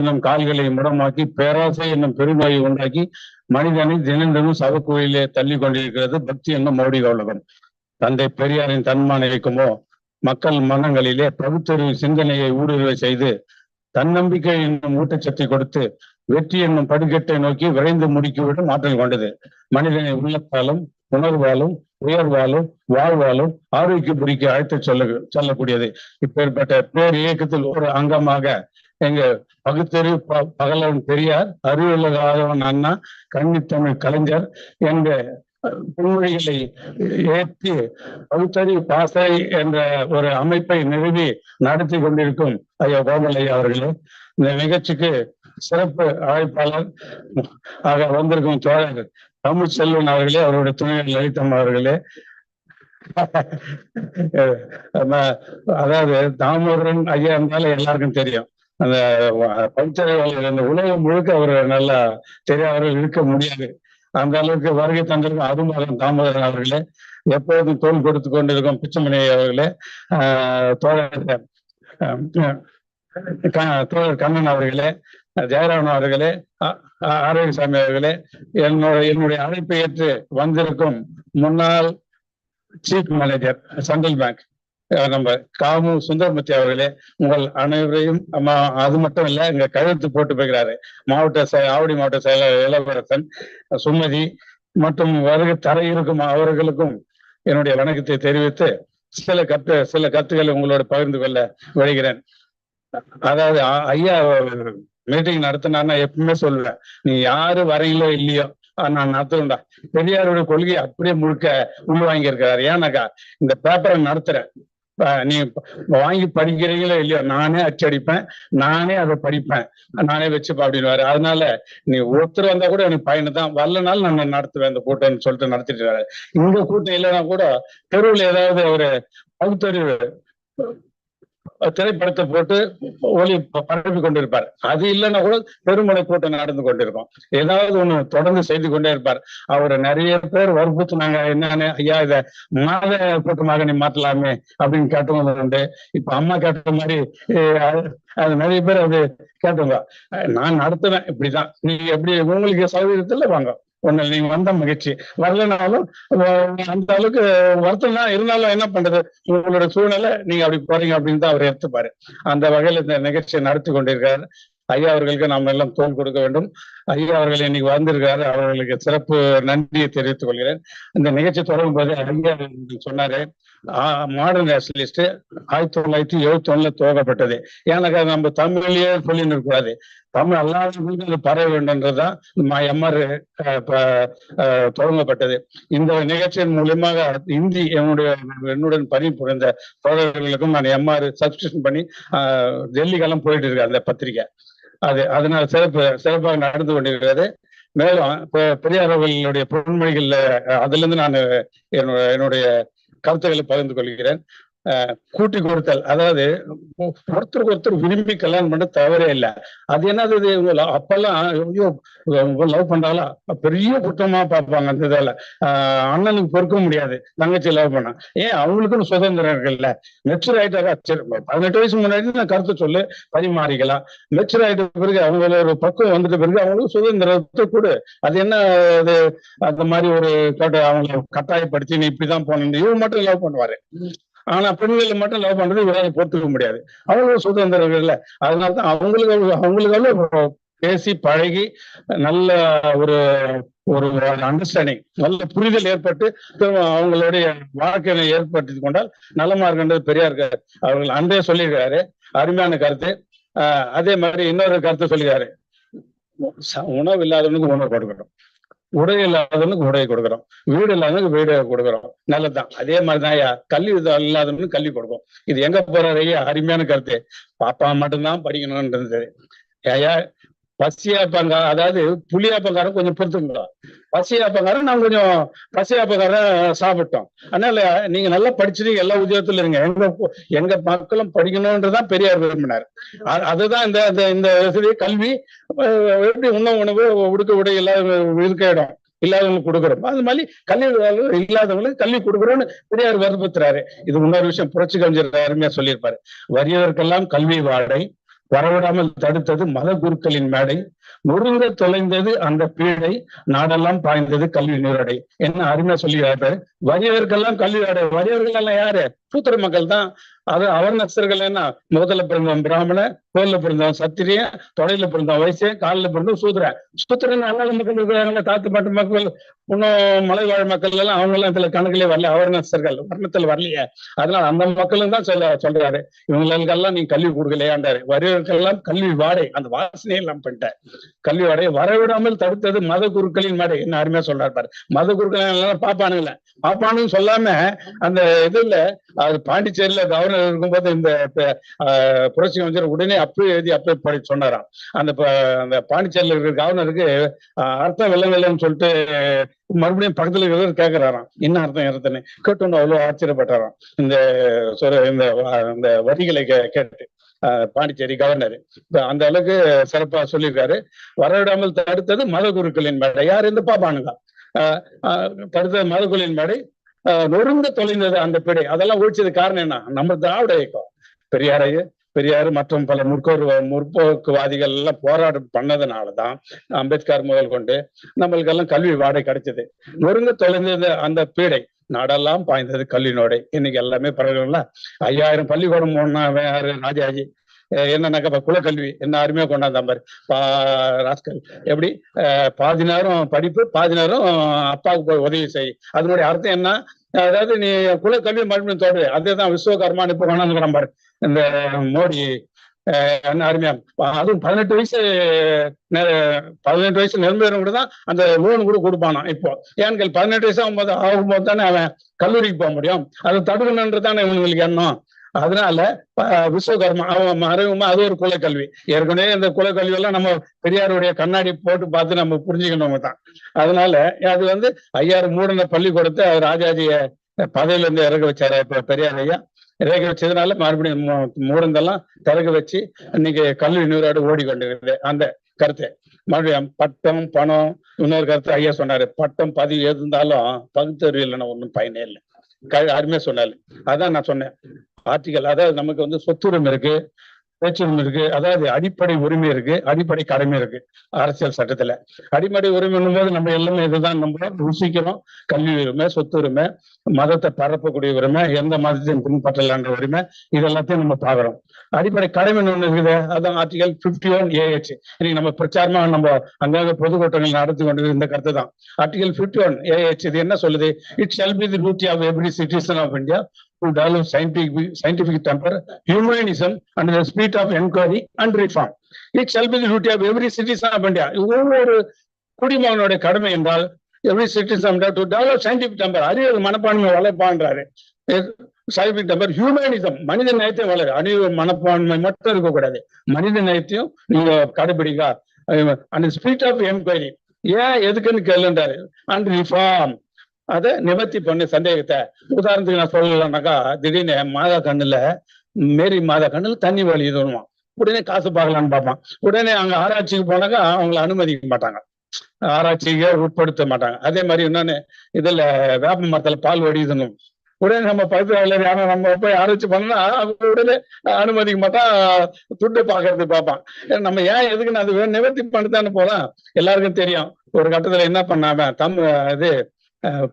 என்னும் கால்களை முடமாக்கி பேராசை என்னும் பெருநோயை உண்டாக்கி மனிதனை தினம் தினம் சவக்குழியிலே தள்ளி கொண்டிருக்கிறது பக்தி என்னும் மௌடிக உலகம் தந்தை பெரியாரின் தன்மான இயக்கமோ மக்கள் மனங்களிலே பகுத்தறிவு சிந்தனையை ஊடுருவ செய்து தன்னம்பிக்கை என்னும் ஊட்டச்சத்தை கொடுத்து வெற்றி என்னும் படுகட்டை நோக்கி விரைந்து முடிக்கிவிடும் ஆற்றல் கொண்டது. மனிதனை உள்ளத்தாலும் உணர்வாலும் உயர்வாலும் வாழ்வாலும் ஆரோக்கிய புரிக்க அழைத்து சொல்ல சொல்லக்கூடியது. இப்பேற்பட்ட பேர் இயக்கத்தில் ஒரு அங்கமாக எங்க பகுத்தறிவு ப- பகலவன் பெரியார் அறிவுள்ளவன் அண்ணா கன்னித்தமிழ் கலைஞர் என்ற பொன்மொழிகளை ஏற்றி பகுத்தறிவு பாசை என்ற ஒரு அமைப்பை நிறுவி நடத்தி கொண்டிருக்கும் ஐயா கோபால் அவர்களே இந்த நிகழ்ச்சிக்கு சிறப்பு அழைப்பாளர் ஆக வந்திருக்கும் தோழர் தமிழ் செல்வன் அவர்களே அவருடைய துணைவர் லலிதம் அவர்களே. அதாவது தாமோதரன் ஐயா இருந்தாலும் எல்லாருக்கும் தெரியும். அந்த பவித்திர அந்த உலகம் முழுக்க அவர் நல்லா தெரியாதவர்கள் இருக்க முடியாது. அந்த அளவுக்கு வருகை தந்திருக்கும் அருமகன் தாமோதரன் அவர்களே எப்போதும் தோல் கொடுத்து கொண்டிருக்கும் பிச்சமணி அவர்களே தோழர் தோழர் கண்ணன் அவர்களே ஜெயராமன் அவர்களே ஆரோக்கியசாமி அவர்களே என்னோட என்னுடைய அழைப்பை ஏற்று வந்திருக்கும் முன்னாள் சீஃப் மேனேஜர் சென்ட்ரல் பேங்க் நம்ம காமு சுந்தரமூர்த்தி அவர்களே உங்கள் அனைவரையும் அது மட்டும் இல்ல இங்க கழுத்து போட்டு போகிறாரு மாவட்ட ஆவடி மாவட்ட செயலாளர் இளவரசன் சுமதி மற்றும் வருகை தர இருக்கும் அவர்களுக்கும் என்னுடைய வணக்கத்தை தெரிவித்து சில கருத்து சில கத்துக்களை உங்களோட பகிர்ந்து கொள்ள வருகிறேன் அதாவது ஐயா மீட்டிங் நடத்தினான்னா எப்பவுமே சொல்லுவேன் நீ யாரு வரீங்களோ இல்லையோ நான் நடத்துவேன்டா பெரியாரோட கொள்கையை அப்படியே முழுக்க உள்வாங்கி இருக்கிறாரு ஏன்னாக்கா இந்த பேப்பரை நடத்துறேன். நீ வாங்கி படிக்கிறீங்களோ இல்லையோ நானே அச்சடிப்பேன். நானே அதை படிப்பேன். நானே வச்சுப்பேன் அப்படின்னு அதனால நீ ஒருத்தர் வந்தா கூட எனக்கு பயணம் தான் வரலனாலும் நான் நடத்துவேன் இந்த கூட்டம்னு சொல்லிட்டு நடத்திட்டு வர இந்த கூட்டம் இல்லைன்னா கூட தெருவில் ஏதாவது ஒரு பகுத்தறிவு திரைப்படத்தை போட்டு ஒளி பரப்பி கொண்டிருப்பார். அது இல்லைன்னா கூட பெருமலை கூட்டம் நடந்து கொண்டிருக்கும். ஏதாவது ஒண்ணு தொடர்ந்து செய்து கொண்டே இருப்பார். அவர் நிறைய பேர் வற்புறுத்தினாங்க என்னன்னு ஐயா இத மாத கூட்டமாக நீ மாத்தலாமே அப்படின்னு கேட்டவங்க உண்டு. இப்ப அம்மா கேட்ட மாதிரி அது- நிறைய பேர் அது கேட்டுங்க நான் நடத்துவேன். இப்படிதான். நீங்க எப்படி உங்களுக்கு சௌகரியத்துல வாங்க. ஒண்ணு நீங்க வந்த மகிழ்ச்சி. வரலனாலும் அந்த அளவுக்கு வருத்தம்னா இருந்தாலும் என்ன பண்றது? உங்களோட சூழ்நிலை நீங்க அப்படி போறீங்க அப்படின்னு தான் அவர் எடுத்துப்பாரு. அந்த வகையில இந்த நிகழ்ச்சியை நடத்தி கொண்டிருக்காரு ஐயா அவர்களுக்கு நாம் எல்லாம் தோல் கொடுக்க வேண்டும். ஐயா அவர்கள் இன்னைக்கு வந்திருக்காரு. அவர்களுக்கு சிறப்பு நன்றியை தெரிவித்துக் கொள்கிறேன். இந்த நிகழ்ச்சி தொடங்கும் போது ஐயா சொன்னாரு மாடர்ன் நேஷனலிஸ்ட் ஆயிரத்தி தொள்ளாயிரத்தி எழுபத்தி ஒண்ணுல துவக்கப்பட்டது. ஏன்னா நம்ம தமிழ்லயே சொல்லின்னு இருக்கக்கூடாது. தமிழ் அல்லாதவர்களுக்கு அது பரவ வேண்டும்ன்றதுதான் எம்ஆர் தொடங்கப்பட்டது. இந்த நிகழ்ச்சியின் மூலியமாக இந்தி என்னுடைய என்னுடன் பணிபுரிந்த தோழர்களுக்கும் நான் எம்ஆர் சப்ஸ்கிரிப்ஷன் பண்ணி ஆஹ், டெல்லிக்கெல்லாம் போயிட்டு இருக்கேன் அந்த பத்திரிகை அது அதனால சிறப்பு சிறப்பாக நடந்து கொண்டிருக்கிறது. மேலும் பெரியார் அவர்களுடைய பொன்மொழிகள்ல அதுல இருந்து நான் என்னோட என்னுடைய கருத்துக்களை பகிர்ந்து கொள்கிறேன். கூட்டி கொடுத்தல். அதாவது ஒருத்தருக்கு ஒருத்தர் விரும்பி கல்யாணம் பண்ண தவறே இல்லை. அது என்னது இவங்க அப்பெல்லாம் ஐயோ லவ் பண்றாளா பெரிய குற்றமா பார்ப்பாங்க அந்த இதில். அண்ணனுக்கு பொறுக்க முடியாது. தங்கச்சி லவ் பண்ணா. ஏன்? அவங்களுக்குன்னு சுதந்திரம் இருக்குல்ல. மெச்சூர் ஆயிட்டாரா சரி பதினெட்டு வயசு முன்னாடி நான் கருத்து சொல்லு. பரிமாறிக்கலாம். மெச்சூர் ஆயிட்ட பிறகு அவங்களோட ஒரு பக்குவம் வந்துட்ட பிறகு அவங்களுக்கு சுதந்திரத்தை கொடு. அது என்ன அது அந்த மாதிரி ஒரு கேட்ட அவங்களை கட்டாயப்படுத்தி நீ இப்படிதான் போன இவங்க மட்டும் லவ் பண்ணுவாரு. ஆனா பெண்களை மட்டும் லவ் பண்றது இவரால பொறுத்துக்க முடியாது. அவங்களும் சுதந்திரம் இல்ல அதனாலதான் அவங்களுக்கு அவங்களுக்காக பேசி பழகி நல்ல ஒரு ஒரு அண்டர்ஸ்டாண்டிங் நல்ல புரிதல் ஏற்பட்டு அவங்களுடைய வாழ்க்கையை ஏற்படுத்தி கொண்டால் நலமா இருக்கின்றது பெரியார் இருக்காரு அவர்கள் அன்றே சொல்லியிருக்காரு அருமையான கருத்து. ஆஹ் அதே மாதிரி இன்னொரு கருத்தை சொல்லியிருக்காரு. ச- உணவு இல்லாதவனுக்கு உணவு கொடுக்கணும் உடை இல்லாதவனுக்கு உடையை கொடுக்குறோம். வீடு இல்லாதவனுக்கு வீடு கொடுக்குறோம். நல்லதுதான். அதே மாதிரிதான் ஐயா கல்வி இல்லாதவனுக்கு கல்வி கொடுக்கும் இது எங்க போறாரு ஐயா? அருமையான கருத்து. பாப்பா மட்டும்தான் படிக்கணும்ன்றது. ஐயா பசியாப்பங்கார அதாவது புளியாப்பங்காரம் கொஞ்சம் பொறுத்துக்கலாம் பசியாப்பங்காரம் நான் கொஞ்சம் பசியாப்பங்காரம் சாப்பிட்டோம். அதனால நீங்க நல்லா படிச்சுட்டு எல்லா உத்தியோகத்துல இருங்க. எங்க எங்க மக்களும் படிக்கணும்ன்றதான் பெரியார் விரும்பினார். அதுதான் இந்த இந்த- இந்த வசதி கல்வி எப்படி உணவு உணவு உடுக்க உடை இல்லாத இருக்க இடம் இல்லாதவங்களுக்கு கொடுக்குறோம் அது மாதிரி கல்வி இல்லாதவங்களுக்கு கல்வி கொடுக்குறோம்னு பெரியார் வற்புறுத்துறாரு இது இன்னொரு விஷயம் புரட்சி கவிஞர் அருமையா சொல்லியிருப்பாரு. வறியவர்க்கெல்லாம் கல்வி வாடை வரவிடாமல் தடுத்தது மத குருக்களின் மேடை. முருங்க தொலைந்தது அந்த பீடை நாடெல்லாம் பாய்ந்தது கல்வி நீரடை. என்ன அருமையா சொல்லிடுறாரு வறியவர்கள்லாம் கல்வி அடை வறியவர்கள் எல்லாம் யாரு? சூத்திர மக்கள் தான். அது அவர்ணஸ்தர்கள் என்ன? முதல்ல பிறந்தவன் பிராமண தோல்ல பிறந்தவன் சத்திரியன் தொடையில பிறந்தவன் வயசு காலில் பிறந்தவன் சூத்திர சூத்திரன் அல்லாத மக்கள் இருக்கிறாங்களே தாத்து பாட்டு மக்கள். இன்னும் மலைவாழ் மக்கள் எல்லாம் அவங்க எல்லாம் இதுல கணக்கிலே வரல. அவர்ணஸ்தர்கள் வர்ணத்துல வரலையே. அதனால அந்த மக்களும் தான் சொல்ல சொல்றாரு. இவங்களுக்கெல்லாம் நீ கல்வி கொடுக்கலையாண்டாரு வரியவர்களெல்லாம் கல்வி வாடை. அந்த வாசனையை எல்லாம் பண்ணிட்டார் கல்வி வரவிடாமல் தடுத்தது மத குருக்களின் மேடை. என்ன அருமையா சொல்றாரு பாரு. மத குருக்கள் எல்லாம் பாப்பானுங்கள. பாப்பானுன்னு சொல்லாம அந்த இதுல அது பாண்டிச்சேரியில கவர்னர் இருக்கும்போது இந்த புரட்சி அமைச்சர் உடனே அப்பவே எழுதி அப்பவே சொன்னாராம். அந்த அந்த பாண்டிச்சேரியில் இருக்கிற கவர்னருக்கு அர்த்தம் அர்த்தம் வில்லங்கள்னு சொல்லிட்டு மறுபடியும் பக்கத்துல இருக்கிறவர் கேக்குறாராம். என்ன அர்த்தம் அர்த்தம்னு கேட்டோன்னு அவ்வளவு ஆச்சரியப்பட்டாராம். இந்த இந்த இந்த வரிகளை கே- கேட்டு. பாண்டிச்சேரி கவர்னர். அந்த அளவுக்கு சிறப்பா சொல்லியிருக்காரு. வரவிடாமல் தடுத்தது மதகுருக்களின் மேடை. யார்? இந்த பாபானுங்க. தடுத்தது மதகுலின் மேடை. ஆஹ் நொறுங்க தொலைந்தது அந்த பிடை. அதெல்லாம் ஒழிச்சது காரணம் என்ன? நம்ம திராவிட இயக்கம். பெரியாரையே பெரியார் மற்றும் பல முற்போர் முற்போக்குவாதிகள் எல்லாம் போராட்டம் பண்ணதுனாலதான் அம்பேத்கர் முதல் கொண்டு நம்மளுக்கெல்லாம் கல்வி வாடகை கிடைச்சது. நொறுங்க தொலைந்தது அந்த பீடை. நாடெல்லாம் பாய்ந்தது கல்வினோடை இன்னைக்கு எல்லாமே பரவாயில்ல ஐயாயிரம் பள்ளிக்கூடம் போனா யாரு? ராஜாஜி. அஹ் என்னன்னாக்கா குலக்கல்வி. என்ன அருமையா கொண்டாந்த பா ராஸ்கல். எப்படி? அஹ் பாதி நேரம் படிப்பு பாதி நேரம் அப்பாவுக்கு போய் உதவி செய். அதனுடைய அர்த்தம் என்ன? அதாவது நீ குலக்கல்வி மறுபடியும் தொடரு. அதேதான் விஸ்வகர்மான்னு இப்ப கொண்டாந்துக்கிறான் பாரு. இந்த மோடி. அருமையா அதுவும் பதினெட்டு வயசு பதினெட்டு வயசு நிரம்பியவங்க கூட தான் அந்த லோன் கூட கொடுப்பானாம் இப்போ. ஏன்னு பதினெட்டு வயசு ஆகும்போது ஆகும்போது தானே அவன் கல்லூரிக்கு போக முடியும். அதை தடுக்கணுன்றதானே இவங்களுக்கு எண்ணம். அதனால விஸ்வகர்மா அவன் மறைவுமா அது ஒரு குலக்கல்வி. ஏற்கனவே இந்த குலக்கல்வி எல்லாம் நம்ம பெரியாருடைய கண்ணாடி போட்டு பார்த்து நம்ம புரிஞ்சுக்கணும் தான். அதனால அது வந்து ஐயாறு மூடன பள்ளிக்கூடத்தை ராஜாஜிய பதவியில இருந்து இறக்க வச்சாரு பெரியார் ஐயா. ரேக வச்சதுனால மறுபடியும் மூடந்தெல்லாம் திறக்க வச்சு இன்னைக்கு கல்வி நீராடு ஓடிக்கொண்டிருக்குது அந்த கருத்து. மறுபடியும் பட்டம் பணம் இன்னொரு கருத்து ஐயா சொன்னாரு. பட்டம் பதிவு எது இருந்தாலும் பகுத்தறிவு இல்லைன்னா ஒன்றும் பயனே இல்லை. க- அருமையா சொன்னாரு. அதான் நான் சொன்னேன். ஆர்டிகல் அதாவது நமக்கு வந்து சொத்துரிமை இருக்கு. பேச்சுரிமை இருக்கு. அதாவது அடிப்படை உரிமை இருக்கு. அடிப்படை கடமை இருக்கு. அரசியல் சட்டத்துல. அடிப்படை உரிமைன்னும் போது நம்ம எல்லாமே இதுதான் நம்ம ருசிக்கிறோம். கல்வி உரிமை சொத்து உரிமை மதத்தை பரப்பக்கூடிய உரிமை எந்த மதத்தையும் பின்பற்றலான்ற உரிமை இது எல்லாத்தையும் நம்ம பாக்குறோம் அடிப்படை கடமை ஒண்ணு இருக்குது. அதான் ஆர்டிகல் பிப்டி ஒன் ஏஹெச் இன்னைக்கு நம்ம பிரச்சாரமா நம்ம அங்காக பொதுக்கூட்டங்கள் நடத்தி கொண்டு இந்த கருத்து தான். ஆர்டிகல் பிப்டி ஒன் ஏஹெச் இது என்ன சொல்லுது? It shall be the duty of every citizen of India to develop scientific scientific temper, humanism, and the spirit of inquiry and reform. It shall be the duty of every citizen of India. ஒவ்வொரு குடிமகனுடைய கடமை என்றால் every citizen to develop scientific temper அறிவியல் மனப்பான்மை வளர்ப்பான்றாரு. Scientific temper humanism மனித நேயத்தை வளரு அறிவு மனப்பான்மை மட்டும் இருக்கக்கூடாது. மனித நேயத்தையும் நீங்க கடைபிடிக்கா அந்த ஸ்பீட் ஆஃப் என்கொயரி ஏன் எதுக்குன்னு கேளுன்றாரு. அண்ட் ரிஃபார்ம் அதை நிவர்த்தி பண்ணு சந்தேகத்தை. உதாரணத்துக்கு நான் சொல்லலாம்னாக்கா திடீர்னு மாதா கண்ணுல மேரி மாதா கண்ணுல தண்ணி வழியுதுன்னுவான் உடனே காசு பார்க்கலான்னு பார்ப்பான். உடனே அங்க ஆராய்ச்சிக்கு போனாக்கா அவங்கள அனுமதிக்க மாட்டாங்க. ஆராய்ச்சிக்கு உட்படுத்த மாட்டாங்க. அதே மாதிரி இன்னொன்னு இதுல வேப்ப மரத்துல பால் வடியுதுன்னு உடனே நம்ம பகுதியில் யாரும் நம்ம போய் ஆராய்ச்சி பண்ணா அவங்க உடனே அனுமதிக்க மாட்டா துட்டு பாக்குறது பார்ப்பான். ஏன்னா நம்ம ஏன் எதுக்குன்னு அது நிவர்த்தி பண்ணித்தானே போலாம் எல்லாருக்கும் தெரியும். ஒரு கட்டத்துல என்ன பண்ணாம தம் இது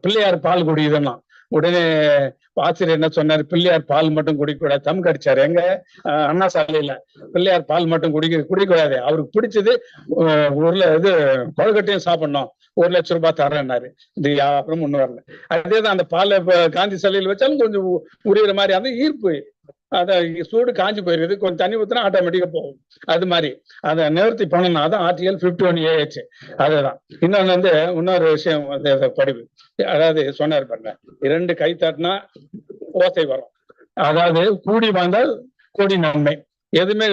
பிள்ளையார் பால் குடிக்குதுன்னா உடனே ஆசிரியர் என்ன சொன்னாரு? பிள்ளையார் பால் மட்டும் குடிக்கக்கூடாது தம் கடிச்சாரு. எங்க? அஹ், அண்ணா சாலையில. பிள்ளையார் பால் மட்டும் குடிக்க குடிக்கக்கூடாது அவருக்கு பிடிச்சது ஊர்ல இது கொழுக்கட்டையும் சாப்பிடணும். ஒரு லட்சம் ரூபாய் தரேன்னாரு. இது யாரும் ஒண்ணு வரல. அதேதான் அந்த பாலை காந்தி சாலையில் வச்சாலும் கொஞ்சம் உரியற மாதிரி அந்த ஈர்ப்பு. அதை சூடு காஞ்சி போயிருக்குது கொஞ்சம் தண்ணி ஊற்றினா ஆட்டோமேட்டிக்காக போகும். அது மாதிரி. அதை நிவர்த்தி பண்ணணும் அதான் ஆர்டிகல் ஃபிஃப்டி ஒன் ஏஹெச் அதுதான். இன்னொன்னு வந்து இன்னொரு விஷயம் வந்து அதை அதாவது சொன்னார் பாருங்க இரண்டு கை தட்டினா ஓசை வரும். அதாவது கூடி வந்தால் கூடி நன்மை. எதுவுமே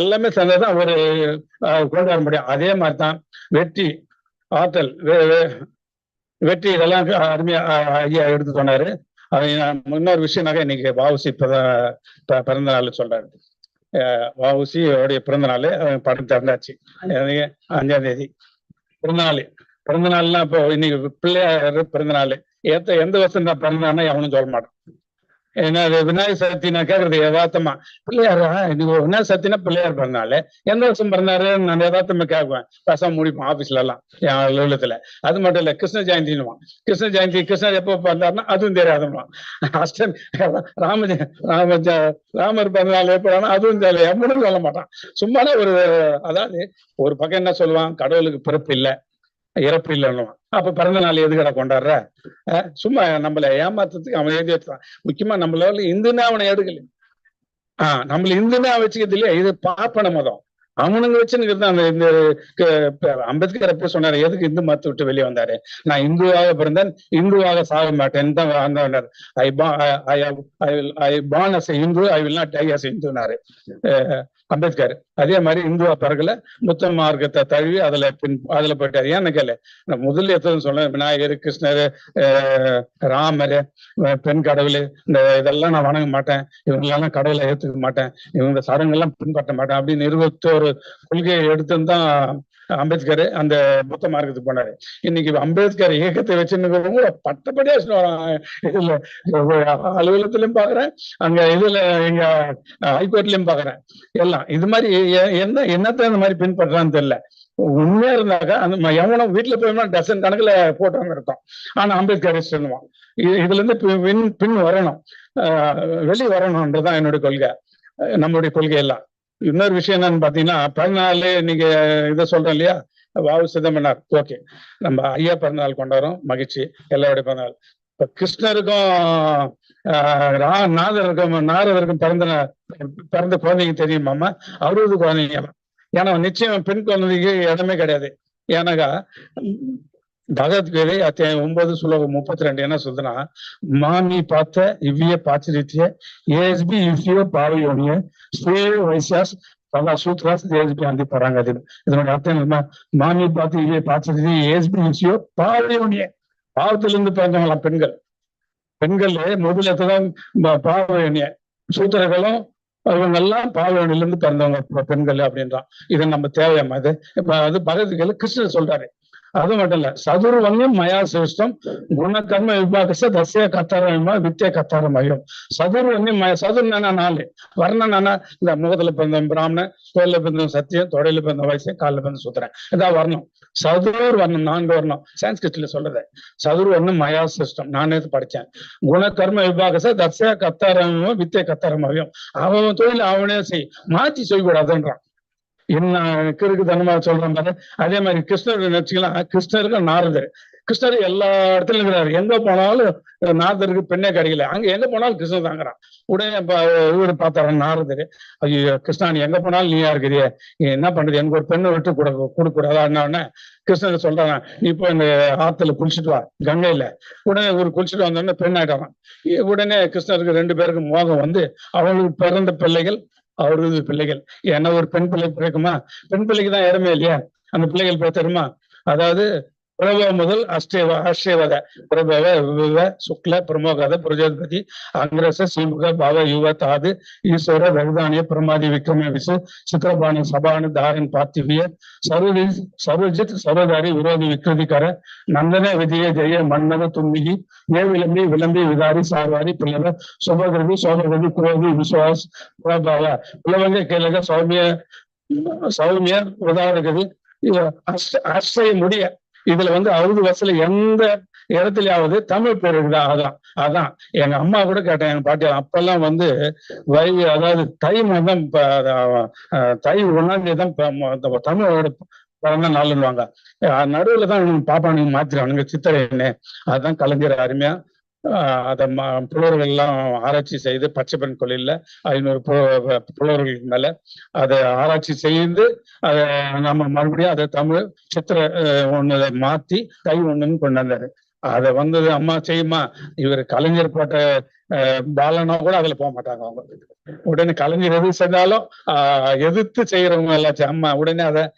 எல்லாமே சேர்ந்ததான் ஒரு கொண்டு வர முடியும். அதே மாதிரி தான் வெற்றி ஆற்றல் வெற்றி இதெல்லாம் அருமையா ஐயா எடுத்து சொன்னாரு. அதை நான் இன்னொரு விஷயம்னாக்க இன்னைக்கு வாவுசி பிற- பிறந்த நாள் சொல்றாரு. வாவுசி அவருடைய உடைய பிறந்த நாள் படம் திறந்தாச்சு அஞ்சாம் தேதி. பிறந்த நாள் பிறந்த நாள்னா இப்போ இன்னைக்கு பிள்ளையார் பிறந்த நாள் ஏத்த எந்த வருஷம் தான் பிறந்தான்னா எவனும் சொல்ல மாட்டான். என்ன அது விநாயகர் சதுர்த்தி நான் யதார்த்தமா? பிள்ளையாரா? நீ விநாயகர் சக்தினா பிள்ளையார் பிறந்தாலே எந்த வருஷம் பிறந்தாரு? நான் யதார்த்தமா கேட்பேன் பேசாம முடிப்போம் ஆபீஸ்ல எல்லாம். என் அலுவலகத்துல அது மட்டும் இல்ல கிருஷ்ண ஜெயந்தின்னுவான். கிருஷ்ண ஜெயந்தி கிருஷ்ணர் எப்போ பிறந்தாருன்னா அதுவும் தெரியாதுவான் அஷ்டம் ராம ராம ராமர் பிறந்தநாள் ஏற்படானா அதுவும் தெரியல. எம்மனும் சொல்ல மாட்டான். சும்மாவே ஒரு அதாவது ஒரு பக்கம் என்ன சொல்லுவான்? கடவுளுக்கு பிறப்பு இல்லை. இறப்பு இல்லைன்னு. அப்ப பிறந்த நாள் எதுக்கடா கொண்டாடுற? சும்மா நம்மள ஏமாத்துறதுக்கு அவன் எழுதி முக்கியமா நம்மளால இந்துன்னா அவனை எடுக்கல. ஆஹ் நம்மள இந்துன்னா வச்சுக்கிறது இல்லையா இது பார்ப்பன மதம். அவனுங்க வச்சுன்னு அந்த இந்த அம்பேத்கர் எப்ப சொன்னாரு. எதுக்கு இந்து மதத்தை விட்டு வெளியே வந்தாரு? நான் இந்துவாக பிறந்தேன் இந்துவாக சாக மாட்டேன் தான் ஐ பா I I born as Hindu I will not die as இந்துனாரு Ambedkar. அதே மாதிரி இந்துவா பிறகுல முத்த மார்க்கத்தை தழுவி அதுல பின் அதுல போயிட்டாரு. ஏன்னு கேளு? நான் முதல்ல எத்தனை சொன்னேன்? விநாயகர் கிருஷ்ணர் ராமர் பெண் கடவுள் இந்த இதெல்லாம் நான் வணங்க மாட்டேன். இவங்களெல்லாம் கடவுளை ஏத்துக்க மாட்டேன். இவங்க சடங்கெல்லாம் பின்பற்ற மாட்டேன் அப்படின்னு இருபத்தோரு கொள்கையை எடுத்துன்னு தான் அம்பேத்கர் அந்த புத்த மார்க்கத்துக்கு போனாரு. இன்னைக்கு அம்பேத்கர் இயக்கத்தை வச்சுன்னு பட்டப்படியா இதுல அலுவலகத்திலயும் பாக்குறேன் அங்க இதுல எங்க ஹைகோர்ட்லயும் பாக்குறேன் எல்லாம் இது மாதிரி என்ன என்னத்த இந்த மாதிரி பின்பற்றான்னு தெரியல. உண்மையா இருந்தாக்கா அந்த எவனும் வீட்டுல போய் டசன் கணக்குல போட்டவங்க இருக்கும் ஆனா அம்பேத்கர் சொல்லுவான் இது- இதுல இருந்து பின் பின் வரணும். ஆஹ் வெளி வரணும்ன்றதுதான் என்னுடைய கொள்கை. நம்மளுடைய கொள்கை எல்லாம் இன்னொரு விஷயம் என்னன்னு பாத்தீங்கன்னா பிறந்தநாள் நீங்க இதை சொல்றேன் இல்லையா? வாவு சிதம்பரனார். ஓகே. நம்ம ஐயா பிறந்தநாள் கொண்டாடுறோம். மகிழ்ச்சி. எல்லாருடைய பிறந்தநாள். இப்ப கிருஷ்ணருக்கும் ரா- நாதருக்கும் நாரதருக்கும் பிறந்த பிறந்த குழந்தைங்க தெரியுமாமா அறுபது குழந்தைங்க. ஏன்னா நிச்சயம் பெண் குழந்தைக்கு இடமே கிடையாது. ஏன்னாக்கா உம், பகவத்கீதை அத்தியாயம் ஒன்பது சுலோகம் முப்பத்தி ரெண்டு என்ன சொல்றதுன்னா மாமி பார்த்த இவ்விய பாச்சரித்திய ஏஎஸ்பி இஃபியோ பாவையோனிய ஸ்ரீ வைசியாஸ் பல சூத்ராஸ் ஏஎஸ்பி அந்தி அது இதனுடைய அர்த்தம் என்ன மாமி பார்த்து இவ்விய பாச்சரித்தி ஏஎஸ்பி இஃபியோ பாவையோனிய. பாவத்திலிருந்து பிறந்தவங்களாம் பெண்கள். பெண்கள் முதல்ல தான் பாவையோனிய. சூத்திரர்களும் அவங்க எல்லாம் பாவையோனில இருந்து பிறந்தவங்க பெண்கள் அப்படின்றான். இது நம்ம தேவையம்மா இது? இப்ப அது பகவத்கீதை கிருஷ்ணர் சொல்றாரு. அது மட்டும் இல்ல சதுர்வங்கம் மயா சிருஷ்டம் குணகர்ம விபாகச தசிய கத்தாரமா வித்திய கத்தாரமயம் சதுர்வங்கம் மய சதுர்னா நாலு. வர்ணனா இந்த முகத்துல பிறந்த பிராமணன் தோல்ல பிறந்த சத்தியம் தொடையில பிறந்த வயசு காலில் பிறந்த சுத்திரன். இதான் வர்ணம். சதுர் வர்ணம் நான்கு வர்ணம். சான்ஸ்கிரிட்ல சொல்றது. சதுர் வர்ணம் மயா சிஸ்டம் நானே படிச்சேன். குணகர்ம விபாகச தசிய கத்தாரமோ வித்திய கத்தாரமயம் அவன் தொழில் அவனே செய். மாத்தி செய்யக்கூடாதுன்றான். என்ன கிறுக்கு தனமா சொல்றேன் பாரு. அதே மாதிரி கிருஷ்ணர் நினைச்சுக்கலாம் கிருஷ்ணருக்கு நாரதர். கிருஷ்ணர் எல்லா இடத்துலயும் இருக்கிறாரு. எங்க போனாலும் நாரதருக்கு பெண்ணே கிடைக்கல. அங்க எங்க போனாலும் கிருஷ்ணர் தாங்கிறான் உடனே இவரு பார்த்தாரு நாரதர். ஐயோ கிருஷ்ணா நீ எங்க போனாலும் நீயா இருக்கிறிய. நீ என்ன பண்றது? எனக்கு ஒரு பெண்ணை விட்டு கூட கொடுக்க கூடாதா கிருஷ்ணர் சொல்றாங்க நீ இப்போ இந்த ஆத்துல குளிச்சுட்டு வா கங்கையில. உடனே ஒரு குளிச்சுட்டு வந்தோடனே பெண் ஆயிட்டான். உடனே கிருஷ்ணருக்கு ரெண்டு பேருக்கு மோகம் வந்து அவங்களுக்கு பிறந்த பிள்ளைகள் அவரது பிள்ளைகள். ஏன்னா ஒரு பெண் பிள்ளை பிறக்குமா? பெண் பிள்ளைக்கு தான் இடமே இல்லையா? அந்த பிள்ளைகள் பேர் அதாவது பிரபவ முதல் அஷ்டேவ அஷ்டேவத பிரபவ விவ சுக்ல பிரமோகத பிரஜோத்பதி அங்கிரச சீமுக பவ யுவ தாது ஈஸ்வர ரகுதானிய பிரமாதி விக்ரம விசு சித்திரபாணி சபானு தாரின் பார்த்திவிய சர்வதி சர்வஜித் சரோதாரி விரோதி விக்ரதிகர நந்தன விஜய ஜெய மன்மத தும்பிகி ஏ விளம்பி விளம்பி விதாரி சார்வாரி பிள்ளவ சுபகிருதி சோபகிருதி குரோதி விசுவாஸ் பிரபாவ பிளவங்க கேளக சௌமிய சௌமிய உதாரகதி அஷ்ட அஷ்டய முடிய இதுல வந்து அறுபது வசல எந்த இடத்துலயாவது தமிழ் பேர் இருக்குதா? அதான் அதான். எங்க அம்மா கூட கேட்டேன் எங்க பாட்டி. அப்பெல்லாம் வந்து வை அதாவது தை மாதம் தை ஒன்னாம் தேதி தான் தமிழோட பிறந்த நாள்வாங்க அஹ் நடுவுல தான் இவனுங்க பாப்பானுங்க மாத்திருவானுங்க சித்திரைன்னு. அதுதான் கலைஞர் அருமையா அதை ம- புலவர்கள் எல்லாம் ஆராய்ச்சி செய்து பச்சை பெண் கொள்ளையில ஐநூறு புல- புலவர்களுக்கு மேல அதை ஆராய்ச்சி செய்து அதை நம்ம மறுபடியும் அதை தமிழ் சித்திர ஒண்ணு மாத்தி கை ஒண்ணுன்னு கொண்டு வந்தாரு அதை வந்தது அம்மா செய்யுமா? இவர் கலைஞர் போட்ட பாலனா கூட அதுல போக மாட்டாங்க அவங்க. உடனே கலைஞர் எது செஞ்சாலும் எதிர்த்து செய்யறவங்க எல்லாச்சும் அம்மா உடனே அதை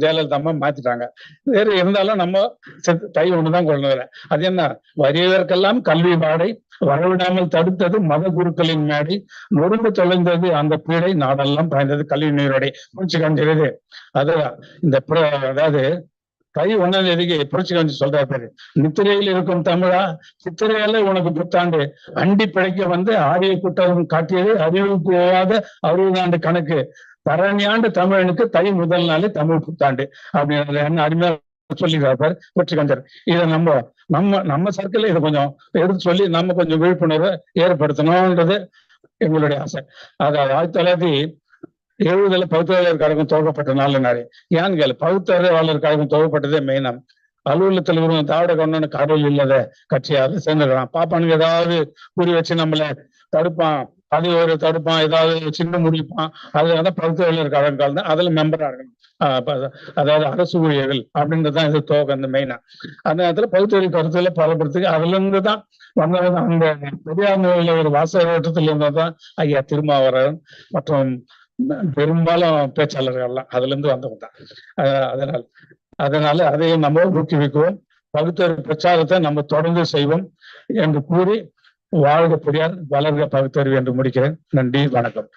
ஜெயலலிதா அம்மா மாத்திட்டாங்க. வேறு இருந்தாலும் நம்ம செத்து- தை ஒண்ணுதான் கொண்டு வரேன் அது என்ன? வறியவர்க்கெல்லாம் கல்வி பாடை வரவிடாமல் தடுத்தது மத குருக்களின் மேடை நொறுந்து தொலைந்தது அந்த பீடை நாடெல்லாம் பாய்ந்தது கல்வி நீரோடை. மூச்சு காஞ்சிருது அதுதான். இந்த பிர- அதாவது தை ஒன்னாம் தேதிக்கு புரட்சி கவிஞர் சொல்றாரு நித்திரையில் இருக்கும் தமிழா? சித்திரையில உனக்கு புத்தாண்டு. அண்டி பிழைக்க வந்து ஆரிய கூட்டம் காட்டியது அறிவுக்கு ஓவாத அறுபது ஆண்டு கணக்கு. தரணியாண்டு தமிழனுக்கு தை முதல் நாளே தமிழ் புத்தாண்டு. அப்படின்னு என்ன அருமையா சொல்லிடுறாரு பாரு புரட்சி கவிஞர் இதை நம்ம நம்ம நம்ம சர்க்கிள் இதை கொஞ்சம் எடுத்து சொல்லி நம்ம கொஞ்சம் விழிப்புணர்வை ஏற்படுத்தணும்ன்றது எங்களுடைய ஆசை. அதாவது ஆயிரத்தி தொள்ளாயிரத்தி எழுபதுல பகுத்தறிவாளர் கழகம் துவக்கப்பட்ட நாள் நிறைய ஏன்னு கேளு பகுத்தறிவாளர் கழகம் துவக்கப்பட்டதே மெயினா அலுவலகத்தில் ஒரு திராவிட கவர்னு கடவுள் இல்லாத கட்சியாவது சேர்ந்துக்கிறான் பாப்பானுக்கு ஏதாவது புரி வச்சு நம்மள தடுப்பான். அது ஒரு தடுப்பான் ஏதாவது சின்ன முடிப்பான் அதுதான் பகுத்தறிவாளர் கழகம் கலந்து அதுல மெம்பரா இருக்கணும். ஆஹ் அதாவது அரசு ஊழியர்கள் அப்படின்றதுதான் இது துவக்கம் அந்த மெயினா அந்த நேரத்துல பகுத்தறிவு கருத்துல பரப்புறதுக்கு அதுல இருந்து தான் அந்த பெரியார் நூலில் ஒரு வாசக ஓட்டத்தில் ஐயா திருமாவரன் மற்றும் பெரும்பாலும் பேச்சாளர்கள்லாம் அதுல இருந்து வந்தவங்க தான். அதனால அதனால் அதனால அதையும் நம்ம ஊக்குவிக்குவோம். பகுத்தறிவு பிரச்சாரத்தை நம்ம தொடர்ந்து செய்வோம் என்று கூறி வாழ்க புரியார் வளர்க பகுத்தறிவு என்று முடிக்கிறேன். நன்றி வணக்கம்.